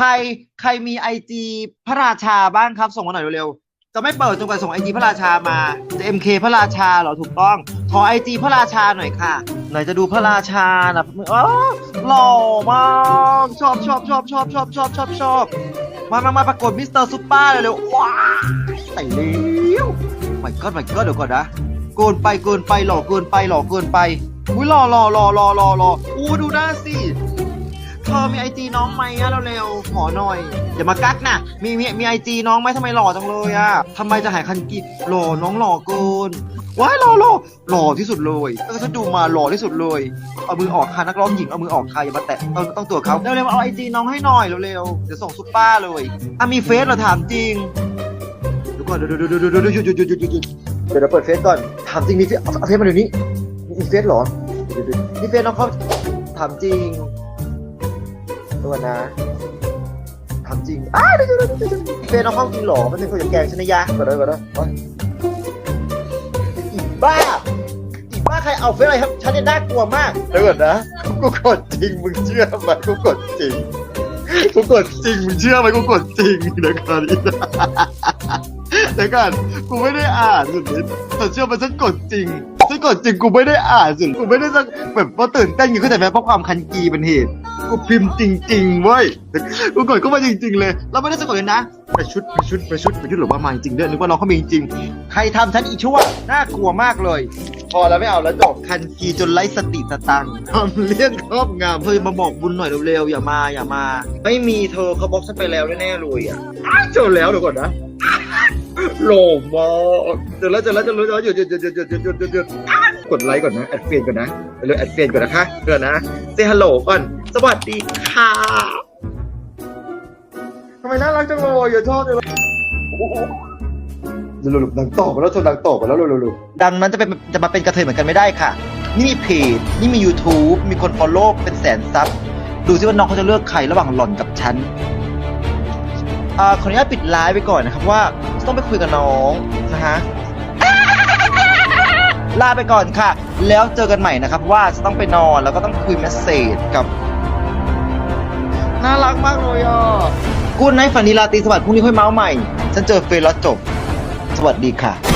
ใครใครมีไอจีพระราชาบ้างครับ ส่งมาหน่อยเร็วๆจะไม่เปิดจนกว่าส่งไอจีพระราชามาจะ MK พระราชาเหรอถูกต้อง ขอไอจีพระราชาหน่อยค่ะไหนจะดูพระราชานะอ๋อหล่อมากชอบชอบชอบชอบชอบชอบชอบชอบมามามาประกวดมิสเตอร์ซุปเปอร์เร็วๆว้าใส่เร็วไม่ก็ไม่ก็เดี๋ยวก่อนนะเกินไปเกินไปหล่อเกินไปหล่อเกินไปอุ้ยหล่อหล่อหล่อหล่อหล่อหล่ออู้ดูหน้าสิ เธอมีไอจีน้องไหมอะเร็วๆขอหน่อยอย่ามากักนะมีมีมีไอจีน้องไหมทำไมหล่อจังเลยอะทำไมจะหายคันกีหล่อน้องหล่อเกินว้ายหล่อหล่อหล่อที่สุดเลยเออฉันดูมาหล่อที่สุดเลยเอามือออกค่ะนักร้องหญิงเอามือออกค่ะอย่ามาแตะต้องต้องตัวเขาเร็วๆเอาไอจีน้องให้หน่อยเร็วๆเดี๋ยวส่งซุปเปอร์เลยอะมีเฟซเหราถามจริงเดี๋ยวก่อนเดี๋ยวเดี๋ยวเดี๋ยวเดี๋ยวหยุดหยุดหยุดหยุดหยุดหยุดเดี๋ยวเราเปิดเฟซก่อนถามจริงมีเฟซเอาเฟซมาเดี๋ยวนี้มีเฟซเหรอเดี๋ยวเดี๋ยวนี่เฟซน้องเขาถามจริง ตัวนะทำจริงอ้าวเดี๋ยวเดี๋ยวเดี๋ยวเดี๋ยวเฟนน้องเข้าจริงเหรอมันเป็นคนอย่างแกงฉันนะยะก่อนเลยก่อนเลยโอ๊ยอีบ้าอีบ้าใครเอาเฟซอะไรครับ ฉันเนี่ยน่ากลัวมากเดี๋ยวก่อนนะกูกดจริงมึงเชื่อไหมกูกดจริงกูกดจริงมึงเชื่อไหมกูกดจริงเดี๋ยวก่อนอีเดี๋ยวก่อนกูไม่ได้อ่านสุดนิดแต่เชื่อไหมฉันกดจริง ฉันกดจริงกูไม่ได้อ่านสุดกูไม่ได้สักแบบว่าตื่นเต้นอยู่เข้าใจไหมเพราะความคันกีเป็นเหตุ กูพิมพ์จริงๆเว้ยกูกดเข้ามาจริง ๆ เลย เราไม่ได้สะกดเลยนะไปชุดไปชุดไปชุดไปชุดหรือว่ามาจริงเด้อนึกว่าน้องเขามีจริงๆใครทำฉันอีชั่วน่ากลัวมากเลย พอแล้วไม่เอาแล้วจบคันกีจนไร้สติสตังทำเรื่องครอบงำเฮ้ยมาบอกบุญหน่อยเร็วๆอย่ามาอย่ามา ไม่มีเธอเขาบล็อกฉันไปแล้วแน่ๆเลยอะอ้าวเจอแล้วเดี๋ยวก่อนนะ โหลมากเจอแล้วจอแล้วเจอแล้วหยุดหยุดหยุดหยุดหยุดหยุดหยุดหยุดหยุดกดไลค์ก่อนนะแอดเฟนก่อนนะไปเลยแอดเฟนก่อนนะคะเดี๋ยวนะเซฮัลโหลก่อน สวัสดีค่ะทำไมน่ารักจังเลยอย่าชอบเลยเร็วๆดังต่อมาแล้วชนดังต่อมาแล้วเร็วๆดังนั้นจะเป็นจะมาเป็นกระเทยเหมือนกันไม่ได้ค่ะ นี่มีเพจนี่มี YouTube มีคน follow เป็นแสนซับดูซิว่าน้องเขาจะเลือกใครระหว่างหล่อนกับฉันอ่าขออนุญาตปิดไลฟ์ไปก่อนนะครับว่า ต้องไปคุยกับน้องนะฮะลาไปก่อนค่ะ แล้วเจอกันใหม่นะครับว่าจะต้องไปนอนแล้วก็ต้องคุยเมสเซจกับ น่ารักมากเลยอะกูนไนฝันดีลาตีสวัสดิ์พรุ่งนี้ค่อยเมาส์ใหม่ ฉันเจอเฟรนแล้วจบ สวัสดีค่ะ